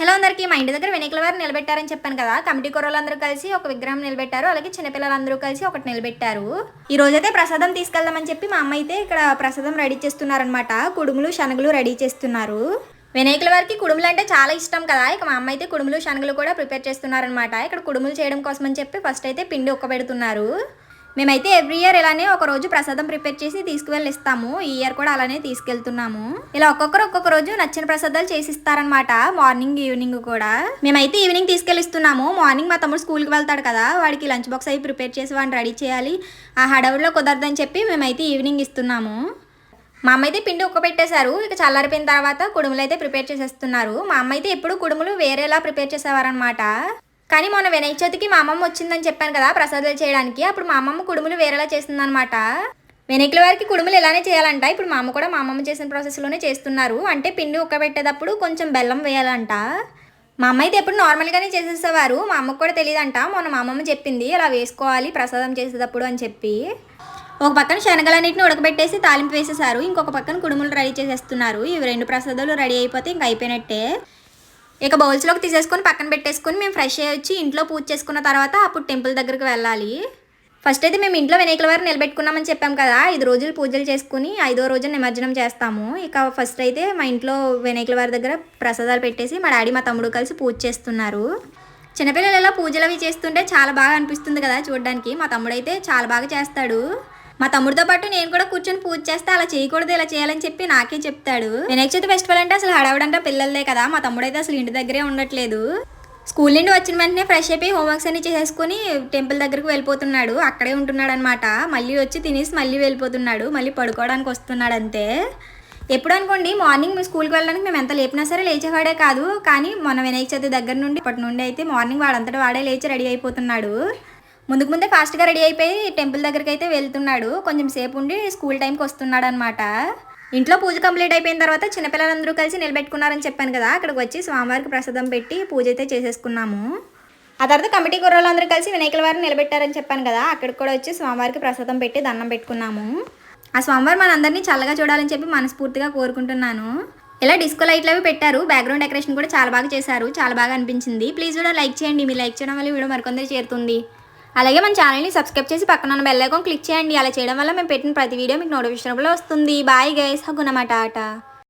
Hello అందరికీ మా ఇంటి దగ్గర వెనకల వారు నిలబెట్టారని చెప్పాను కదా. కమిటీ కుర్రలందరూ కలిసి ఒక విగ్రహం నిలబెట్టారు. అలాగే చిన్నపిల్లలందరూ కలిసి ఒకటి నిలబెట్టారు. ఈ రోజైతే ప్రసాదం తీసుకెళ్దామని చెప్పి మా అమ్మ అయితే ఇక్కడ ప్రసాదం రెడీ చేస్తున్నారనమాట కుడుములు శనగలు రెడీ చేస్తున్నారు. వినాయకుల వారికి కుడుములు అంటే చాలా ఇష్టం కదా. ఇక మా అమ్మ అయితే కుడుములు శనగలు కూడా ప్రిపేర్ చేస్తున్నారనమాట ఇక్కడ కుడుములు చేయడం కోసం అని చెప్పి ఫస్ట్ అయితే పిండి ఉక్కబెడుతున్నారు మేమైతే ఎవ్రీ ఇయర్ ఇలానే ఒక రోజు ప్రసాదం ప్రిపేర్ చేసి తీసుకువెళ్ళి ఇస్తాము ఈ ఇయర్ కూడా అలానే తీసుకెళ్తున్నాము. ఇలా ఒక్కొక్కరు ఒక్కొక్క రోజు నచ్చిన ప్రసాదాలు చేసి ఇస్తారనమాట మార్నింగ్ ఈవినింగ్ కూడా. మేమైతే ఈవినింగ్ తీసుకెళ్ళిస్తున్నాము మార్నింగ్ మా తమ్ముడు స్కూల్కి వెళ్తాడు కదా వాడికి లంచ్ బాక్స్ అవి ప్రిపేర్ చేసి వాడిని రెడీ చేయాలి. ఆ హడవుల్లో కుదరదని చెప్పి మేమైతే ఈవినింగ్ ఇస్తున్నాము. మా అమ్మ అయితే పిండి ఉక్కబెట్టేశారు. ఇక చల్లారిపోయిన తర్వాత కుడుములు అయితే ప్రిపేర్ చేసేస్తున్నారు. మా అమ్మ అయితే ఎప్పుడు కుడుములు వేరేలా ప్రిపేర్ చేసేవారనమాట కానీ మొన్న వినాయక చవితికి మా అమ్మమ్మ వచ్చిందని చెప్పాను కదా ప్రసాదాలు చేయడానికి. అప్పుడు మా అమ్మమ్మ కుడుములు వేరేలా చేస్తుందన్నమాట. వినాయకుల వారికి కుడుములు ఇలానే చేయాలంట. ఇప్పుడు మా అమ్మ కూడా మా అమ్మమ్మ చేసిన ప్రాసెస్లోనే చేస్తున్నారు. అంటే పిండి ఉక్కబెట్టేటప్పుడు కొంచెం బెల్లం వేయాలంట. మా అమ్మ అయితే ఎప్పుడు నార్మల్గానే చేసేసేవారు. మా అమ్మకు కూడా తెలియదంట. మొన్న మా అమ్మమ్మ చెప్పింది అలా వేసుకోవాలి ప్రసాదం చేసేటప్పుడు అని చెప్పి. ఒక పక్కన శనగలన్నింటిని ఉడకబెట్టేసి తాలింపు వేసేసారు. ఇంకొక పక్కన కుడుములు రెడీ చేసేస్తున్నారు. ఇవి రెండు ప్రసాదాలు రెడీ అయిపోతే ఇంక అయిపోయినట్టే. ఇక బౌల్స్లోకి తీసేసుకొని పక్కన పెట్టేసుకొని మేము ఫ్రెష్ అయ్యి వచ్చి ఇంట్లో పూజ చేసుకున్న తర్వాత అప్పుడు టెంపుల్ దగ్గరికి వెళ్ళాలి. ఫస్ట్ అయితే మేము ఇంట్లో వినాయకుల వారిని నిలబెట్టుకున్నామని చెప్పాం కదా. ఐదు రోజులు పూజలు చేసుకుని ఐదో రోజు నిమజ్జనం చేస్తాము. ఇక ఫస్ట్ అయితే మా ఇంట్లో వినాయకుల వారి దగ్గర ప్రసాదాలు పెట్టేసి మా డాడీ మా తమ్ముడు కలిసి పూజ చేస్తున్నారు. చిన్నపిల్లలు ఇలా పూజలు అవి చేస్తుంటే చాలా బాగా అనిపిస్తుంది కదా చూడడానికి. మా తమ్ముడు అయితే చాలా బాగా చేస్తాడు. మా తమ్ముడితో పాటు నేను కూడా కూర్చొని పూజ చేస్తే అలా చేయకూడదు ఇలా చేయాలని చెప్పి నాకే చెప్తాడు. వినాయక చవితి ఫెస్టివల్ అంటే అసలు హడావుడంటే పిల్లలదే కదా మా తమ్ముడైతే అసలు ఇంటి దగ్గరే ఉండట్లేదు. స్కూల్ నుండి వచ్చిన వెంటనే ఫ్రెష్ అయిపోయి హోంవర్క్స్ అన్ని చేసేసుకుని టెంపుల్ దగ్గరకు వెళ్ళిపోతున్నాడు. అక్కడే ఉంటున్నాడు అనమాట మళ్ళీ వచ్చి తినేసి మళ్ళీ వెళ్ళిపోతున్నాడు. మళ్ళీ పడుకోవడానికి వస్తున్నాడు అంతే. ఎప్పుడు అనుకోండి మార్నింగ్ మీ స్కూల్కి వెళ్ళడానికి మేము ఎంత లేపినా సరే లేచేవాడే కాదు. కానీ మొన్న వినాయక చవితి దగ్గర నుండి ఇప్పటి నుండి అయితే మార్నింగ్ వాడంతటా వాడే లేచి రెడీ అయిపోతున్నాడు. ముందుకు ముందే ఫాస్ట్గా రెడీ అయిపోయి టెంపుల్ దగ్గరికి అయితే వెళ్తున్నాడు. కొంచెం సేపు ఉండి స్కూల్ టైంకి వస్తున్నాడు అనమాట ఇంట్లో పూజ కంప్లీట్ అయిపోయిన తర్వాత చిన్నపిల్లలందరూ కలిసి నిలబెట్టుకున్నారని చెప్పాను కదా అక్కడికి వచ్చి స్వామివారికి ప్రసాదం పెట్టి పూజ అయితే చేసేసుకున్నాము. ఆ తర్వాత కమిటీ కుర్రోళ్ళందరూ కలిసి వినాయకుల వారిని నిలబెట్టారని చెప్పాను కదా అక్కడికి కూడా వచ్చి స్వామివారికి ప్రసాదం పెట్టి దండం పెట్టుకున్నాము. ఆ స్వామివారు మనందరినీ చల్లగా చూడాలని చెప్పి మనస్ఫూర్తిగా కోరుకుంటున్నాను. ఇలా డిస్కో లైట్లు అవి పెట్టారు బ్యాక్గ్రౌండ్ డెకరేషన్ కూడా చాలా బాగా చేశారు చాలా బాగా అనిపించింది. ప్లీజ్ కూడా లైక్ చేయండి మీరు లైక్ చేయడం వల్ల వీడియో మరికొందరు చేరుతుంది. అలాగే మన ఛానల్ని సబ్స్క్రైబ్ చేసి పక్కన ఉన్న బెల్ ఐకాన్ క్లిక్ చేయండి. అలా చేయడం వల్ల మేము పెట్టిన ప్రతి వీడియో మీకు నోటిఫికేషన్లో వస్తుంది. బాయ్ గైస్ హగునమాట ఆట